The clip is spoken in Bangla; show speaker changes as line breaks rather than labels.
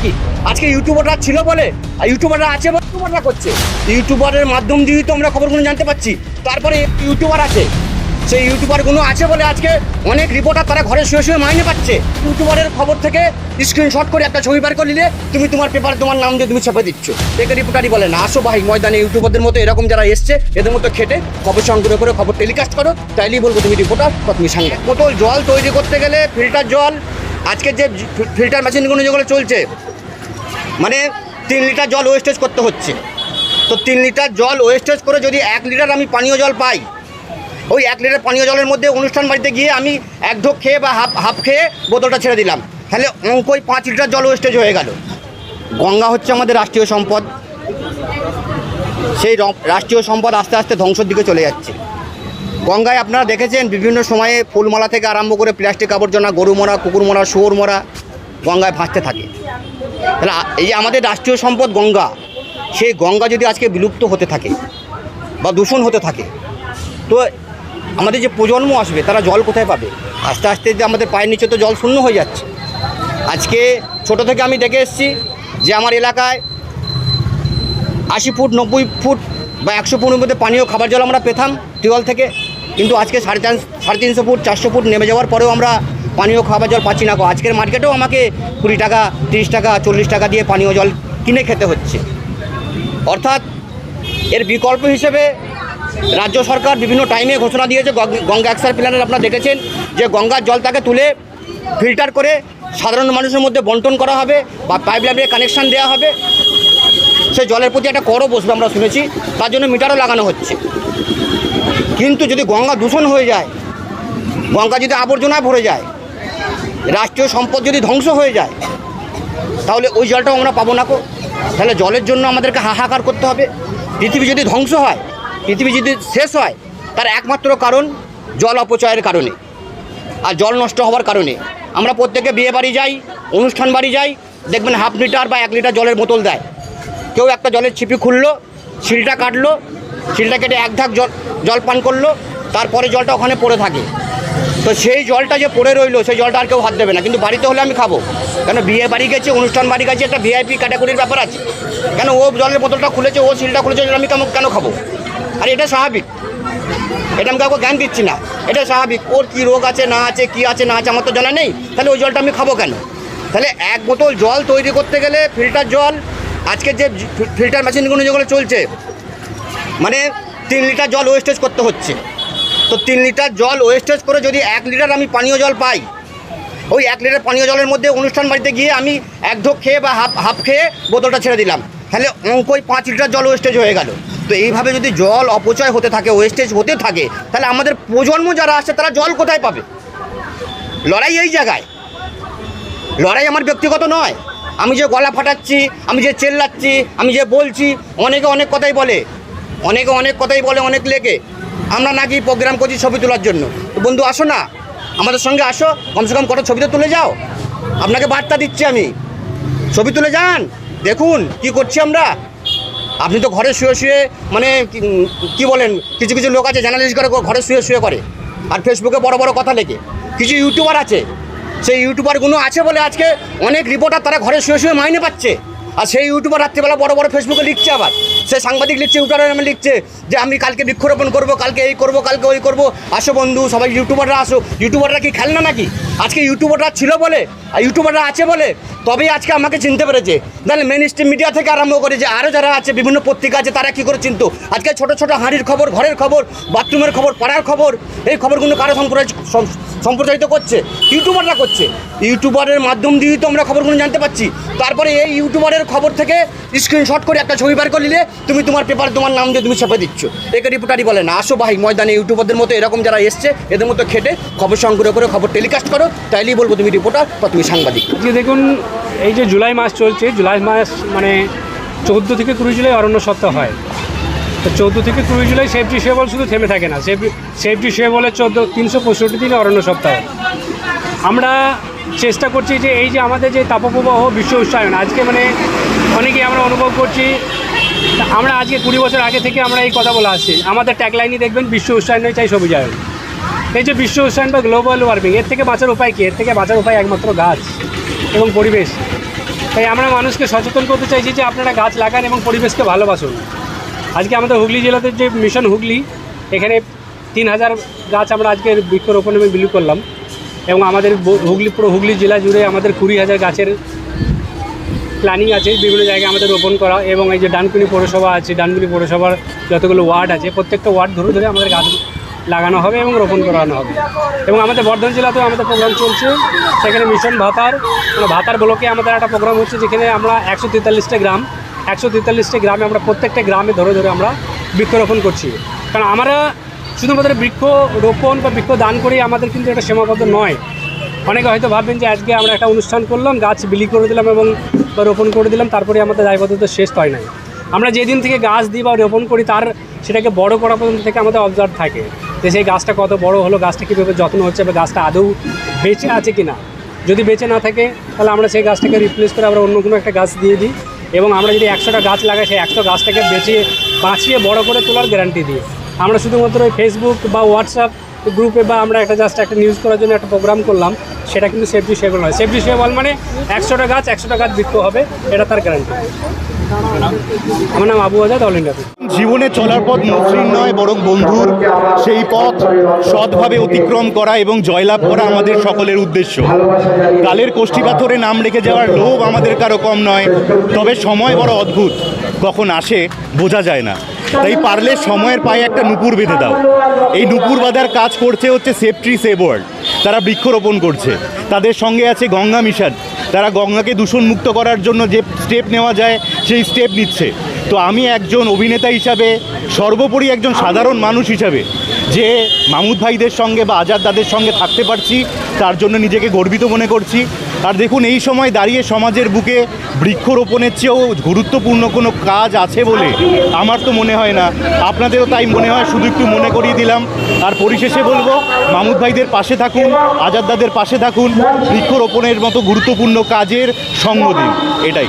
নাকি? আজকে ইউটিউবাররা ছিল বলে? আর ইউটিউবাররা আছে বলে ইউটিউবাররা করছে। ইউটিউবারের মাধ্যম দিয়েই তো আমরা খবরগুলো জানতে পারছি। তারপরে ইউটিউবার আছে। সেই ইউটিউবারগুলো আছে বলে আজকে অনেক রিপোর্টার তারা ঘরে শুয়ে শুয়ে মাইনে পাচ্ছে। ইউটিউবারের খবর থেকে স্ক্রিনশট করে একটা ছবি বার করে নিলে তুমি তোমার পেপার তোমার নাম দিয়ে তুমি ছাপে দিচ্ছ। একে রিপোর্টারই বলে না, আসো ভাই, ময়দানে ইউটিউবারদের মতো এরকম যারা এসছে, এদের মতো খেটে খবর সংগ্রহ করে, খবর টেলিকাস্ট করো, তাইলেই বলব তুমি রিপোর্টার বা তুমি সাংবাদিক। বোতল জল তৈরি করতে গেলে ফিল্টার জল, আজকে যে ফিল্টার মেশিনগুলো যেগুলো চলছে মানে তিন লিটার জল ওয়েস্টেজ করতে হচ্ছে। তো তিন লিটার জল ওয়েস্টেজ করে যদি এক লিটার আমি পানীয় জল পাই, ওই এক লিটার পানীয় জলের মধ্যে অনুষ্ঠান বাড়িতে গিয়ে আমি এক ঢোক খেয়ে বা হাফ হাফ খেয়ে বোতলটা ছেড়ে দিলাম। তাহলে অঙ্কই পাঁচ লিটার জল ওয়েস্টেজ হয়ে গেল। গঙ্গা হচ্ছে আমাদের রাষ্ট্রীয় সম্পদ। সেই রাষ্ট্রীয় সম্পদ আস্তে আস্তে ধ্বংসের দিকে চলে যাচ্ছে। গঙ্গায় আপনারা দেখেছেন বিভিন্ন সময়ে ফুলমালা থেকে আরম্ভ করে প্লাস্টিক আবর্জনা গরু মরা কুকুর মরা শুয়োর মরা গঙ্গায় ভাসতে থাকে। তাহলে এই যে আমাদের রাষ্ট্রীয় সম্পদ গঙ্গা, সেই গঙ্গা যদি আজকে বিলুপ্ত হতে থাকে বা দূষণ হতে থাকে, তো আমাদের যে প্রজন্ম আসবে, তারা জল কোথায় পাবে? আস্তে আস্তে যে আমাদের পায়ের নিচে তো জল শূন্য হয়ে যাচ্ছে। আজকে ছোট থেকে আমি দেখে এসেছি যে আমার এলাকায় আশি ফুট, নব্বই ফুট বা একশো ফুটের মধ্যে পানীয় খাবার জল আমরা পেতাম টিউবওয়েল থেকে। কিন্তু আজকে সাড়ে চার সাড়ে তিনশো ফুট, চারশো ফুট নেমে যাওয়ার পরেও আমরা পানীয় খাবার জল পাচ্ছি না। আজকের মার্কেটেও আমাকে কুড়ি টাকা, তিরিশ টাকা, চল্লিশ টাকা দিয়ে পানীয় জল কিনে খেতে হচ্ছে। অর্থাৎ এর বিকল্প হিসেবে রাজ্য সরকার বিভিন্ন টাইমে ঘোষণা দিয়েছে গঙ্গা অ্যাকশন প্ল্যানের আপনারা দেখেছেন, যে গঙ্গার জলটাকে তুলে ফিল্টার করে সাধারণ মানুষের মধ্যে বন্টন করা হবে বা পাইপ লাইনের কানেকশান দেওয়া হবে। সে জলের প্রতি একটা করও বসবে আমরা শুনেছি, তার জন্য মিটারও লাগানো হচ্ছে। কিন্তু যদি গঙ্গা দূষণ হয়ে যায়, গঙ্গা যদি আবর্জনায় ভরে যায় রাষ্ট্রীয় সম্পদ যদি ধ্বংস হয়ে যায়, তাহলে ওই জলটাও আমরা পাবো না কো তাহলে জলের জন্য আমাদেরকে হাহাকার করতে হবে। পৃথিবী যদি ধ্বংস হয়, পৃথিবী যদি শেষ হয়, তার একমাত্র কারণ জল অপচয়ের কারণে আর জল নষ্ট হওয়ার কারণে। আমরা প্রত্যেকে বিয়ে বাড়ি যাই, অনুষ্ঠান বাড়ি যাই, দেখবেন হাফ লিটার বা এক লিটার জলের বোতল দেয়। কেউ একটা জলের ছিপি খুললো, শিলটা কাটলো, শিলটা কেটে এক ধাক জল জল পান করল, তারপরে জলটা ওখানে পড়ে থাকে। তো সেই জলটা যে পড়ে রইল, সেই জলটা আর কেউ হাত দেবে না। কিন্তু বাড়িতে হলে আমি খাব। কেন বিয়ে বাড়ি গেছে, অনুষ্ঠান বাড়ি গেছে, একটা ভিআইপি ক্যাটাগরির ব্যাপার আছে। কেন ও জলের বোতলটা খুলেছে, ও শিলটা খুলেছে আমি কেন কেন খাব? আর এটা স্বাভাবিক। এটা আমি কাউকে জ্ঞান দিচ্ছি না। এটা স্বাভাবিক। ওর কী রোগ আছে, না আছে, কি আছে, না আছে, আমার তো জানা নেই। তাহলে ওই জলটা আমি খাব কেন? তাহলে এক বোতল জল তৈরি করতে গেলে ফিল্টার জল, আজকে যে ফিল্টার মেশিনগুলো যেগুলো চলছে মানে তিন লিটার জল ওয়েস্টেজ করতে হচ্ছে। তো তিন লিটার জল ওয়েস্টেজ করে যদি এক লিটার আমি পানীয় জল পাই, ওই এক লিটার পানীয় জলের মধ্যে অনুষ্ঠান বাড়িতে গিয়ে আমি এক ঢোক খেয়ে বা হাফ হাফ খেয়ে বোতলটা ছেড়ে দিলাম। তাহলে অঙ্কই পাঁচ লিটার জল ওয়েস্টেজ হয়ে গেল। তো এইভাবে যদি জল অপচয় হতে থাকে ওয়েস্টেজ হতে থাকে, তাহলে আমাদের প্রজন্ম যারা আসছে, তারা জল কোথায় পাবে? লড়াই এই জায়গায়। লড়াই আমার ব্যক্তিগত নয়। আমি যে গলা ফাটাচ্ছি, আমি যে চেল্লাচ্ছি, আমি যে বলছি, অনেকে অনেক কথাই বলে। অনেকে অনেক কথাই বলে, অনেক লেগে আমরা নাকি প্রোগ্রাম করছি ছবি তোলার জন্য। তো বন্ধু, আসো না। আমাদের সঙ্গে আসো। কমসে কম কটা ছবি তো তুলে যাও। আপনাকে বার্তা দিচ্ছি আমি। ছবি তুলে যান। দেখুন কি করছি আমরা। আপনি তো ঘরে শুয়ে শুয়ে মানে কি- কি বলেন, কিছু কিছু লোক আছে জার্নালিস্ট করে, ঘরে শুয়ে শুয়ে করে। আর ফেসবুকে বড় বড় কথা লেখে। কিছু ইউটিউবার আছে। সেই ইউটিউবারগুলো আছে বলে আজকে অনেক রিপোর্টার তারা ঘরে শুয়ে শুয়ে মাইনে পাচ্ছে। আর সেই ইউটিউবার রাত্রিবেলা বড় বড় ফেসবুকে লিখছে আবার। সে সাংবাদিক লিখছে ইউটিউবার নামে লিখছে যে, আমি কালকে বৃক্ষরোপণ করব, কালকে এই করব, কালকে ওই করব। আসো বন্ধু, সবাই ইউটিউবাররা আসো। ইউটিউবাররা কি খেলনা নাকি? আজকে ইউটিউবাররা ছিল বলে? আর ইউটিউবাররা আছে বলে? তবেই আজকে আমাকে চিনতে পেরেছে? তাহলে মেন স্ট্রিম মিডিয়া থেকে আরম্ভ করে যে আরও যারা আছে, বিভিন্ন পত্রিকা আছে, তারা কী করে চিনতো? আজকে ছোট ছোট হাঁড়ির খবর, ঘরের খবর বাথরুমের খবর, পাড়ার খবর, এই খবরগুলো কারও সম্প্রচারিত করছে? ইউটিউবাররা করছে। ইউটিউবারের মাধ্যম দিয়েই তো আমরা খবরগুলো জানতে পারছি। তারপরে এই ইউটিউবারের খবর থেকে স্ক্রিনশট করে একটা ছবি বার করে নিলে তুমি তোমার পেপার তোমার নাম দিয়ে তুমি ছাপে দিচ্ছ। একে রিপোর্টারই বলে না, আসো ভাই, ময়দানে ইউটিউবারদের মতো এরকম যারা এসছে, এদের মতো খেটে খবর সংগ্রহ করে, খবর টেলিকাস্ট করো, তাইলেই বলব তুমি রিপোর্টার বা তুমি সাংবাদিক।
দেখুন এই যে জুলাই মাস চলছে, জুলাই মাস মানে চৌদ্দো থেকে কুড়ি জুলাই অরণ্য সপ্তাহ হয়। তো চৌদ্দো থেকে কুড়ি জুলাই সেফটি সেবল শুধু থেমে থাকে না। সেফটি সেফটি সেবলের চোদ্দ, তিনশো পঁয়ষট্টি দিনে অরণ্য সপ্তাহ আমরা চেষ্টা করছি যে এই যে আমাদের যে তাপপ্রবাহ, বিশ্ব উষ্ণায়ন, আজকে মানে অনেকেই আমরা অনুভব করছি, আমরা আজকে কুড়ি বছর আগে থেকে আমরা এই কথা বলে আসছি আমাদের ট্যাগলাইনই দেখবেন, বিশ্ব উষ্ণায়নে চাই সবুজায়ন এই যে বিশ্ব উষ্ণায়ন বা গ্লোবাল ওয়ার্মিং এর থেকে বাঁচার উপায় কী? এর থেকে বাঁচার উপায় একমাত্র গাছ। এবং পরিবেশ। তাই আমরা মানুষকে সচেতন করতে চাইছি যে আপনারা গাছ লাগান এবং পরিবেশকে ভালোবাসুন। আজকে আমাদের হুগলি জেলাতে যে মিশন হুগলি, এখানে তিন হাজার গাছ আমরা আজকে বৃক্ষরোপণ এবং বিলি করলাম এবং আমাদের হুগলি, পুরো হুগলি জেলা জুড়ে আমাদের কুড়ি হাজার গাছের প্ল্যানিং আছে, বিভিন্ন জায়গায় আমাদের রোপণ করা এবং এই যে ডানকুনি পৌরসভা আছে, ডানকুনি পৌরসভার যতগুলো ওয়ার্ড আছে, প্রত্যেকটা ওয়ার্ড ধরে ধরে আমাদের গাছ লাগানো হবে এবং রোপণ করানো হবে। এবং আমাদের বর্ধমান জেলাতেও আমাদের প্রোগ্রাম চলছে। সেখানে মিশন ভাতার মানে ভাতার ব্লকে আমাদের একটা প্রোগ্রাম হচ্ছে যেখানে আমরা একশো তেতাল্লিশটা গ্রাম, একশো তেতাল্লিশটা গ্রামে আমরা প্রত্যেকটা গ্রামে ধরে ধরে আমরা বৃক্ষরোপণ করছি। কারণ আমরা শুধুমাত্র বৃক্ষ রোপণ বা বৃক্ষ দান করেই আমাদের কিন্তু এটা সীমাবদ্ধ নয়। অনেকে হয়তো ভাববেন যে আজকে আমরা একটা অনুষ্ঠান করলাম, গাছ বিলি করে দিলাম এবং রোপণ করে দিলাম, তারপরে আমাদের দায়বদ্ধতা শেষ হয় নাই। আমরা যেদিন থেকে গাছ দিই বা রোপণ করি, তার সেটাকে বড় করা পর্যন্ত থেকে আমাদের অবজার্ভ থাকে। যে সেই গাছটা কত বড় হলো, গাছটা কীভাবে যত্ন হচ্ছে বা গাছটা আদৌ বেঁচে আছে কি না যদি বেঁচে না থাকে, তাহলে আমরা সেই গাছটাকে রিপ্লেস করে আমরা অন্য কোনো একটা গাছ দিয়ে দিই এবং আমরা যদি একশোটা গাছ লাগাই, সেই একশো গাছটাকে বেঁচিয়ে, বাঁচিয়ে বড় করে তোলার গ্যারান্টি দিই। আমরা শুধুমাত্র ওই ফেসবুক বা হোয়াটসঅ্যাপ গ্রুপে বা আমরা একটা জাস্ট একটা নিউজ করার জন্য একটা প্রোগ্রাম করলাম, সেটা কিন্তু সেফটি সেবল নয় সেফটি সেবল মানে একশোটা গাছ একশোটা গাছ বিক্রি হবে, এটা তার গ্যারান্টি আমার নাম আবু আজাদ, অল ইন্ডিয়া
জীবনে চলার পথ মসৃণ নয়, বরং বন্ধুর সেই পথ সৎভাবে অতিক্রম করা এবং জয়লাভ করা আমাদের সকলের উদ্দেশ্য। কালের কোষ্ঠী পাথরে নাম রেখে যাওয়ার লোভ আমাদের কারও কম নয়, তবে সময় বড় অদ্ভুত। কখন আসে বোঝা যায় না। তাই পারলে সময়ের পায়ে একটা নুপুর বেঁধে দাও। এই নুপুর বাঁধার কাজ করছে হচ্ছে সেফ ট্রি সেভ ওয়ার্ল্ড তারা বৃক্ষরোপণ করছে। তাদের সঙ্গে আছে গঙ্গা মিশন। তারা গঙ্গাকে দূষণমুক্ত করার জন্য যে স্টেপ নেওয়া যায়, সেই স্টেপ নিচ্ছে। তো আমি একজন অভিনেতা হিসাবে, সর্বোপরি একজন সাধারণ মানুষ হিসাবে, যে মামুদ ভাইদের সঙ্গে বা আজাদ দাদের সঙ্গে থাকতে পারছি, তার জন্য নিজেকে গর্বিত মনে করছি। আর দেখুন, এই সময় দাঁড়িয়ে সমাজের বুকে বৃক্ষরোপণের চেয়েও গুরুত্বপূর্ণ কোনো কাজ আছে বলে আমার তো মনে হয় না। আপনাদেরও তাই মনে হয়, শুধু একটু মনে করিয়ে দিলাম। আর পরিশেষে বলব, মামুদ ভাইদের পাশে থাকুন আজাদদাদের পাশে থাকুন, বৃক্ষরোপণের মতো গুরুত্বপূর্ণ কাজের সঙ্গ দিন। এটাই।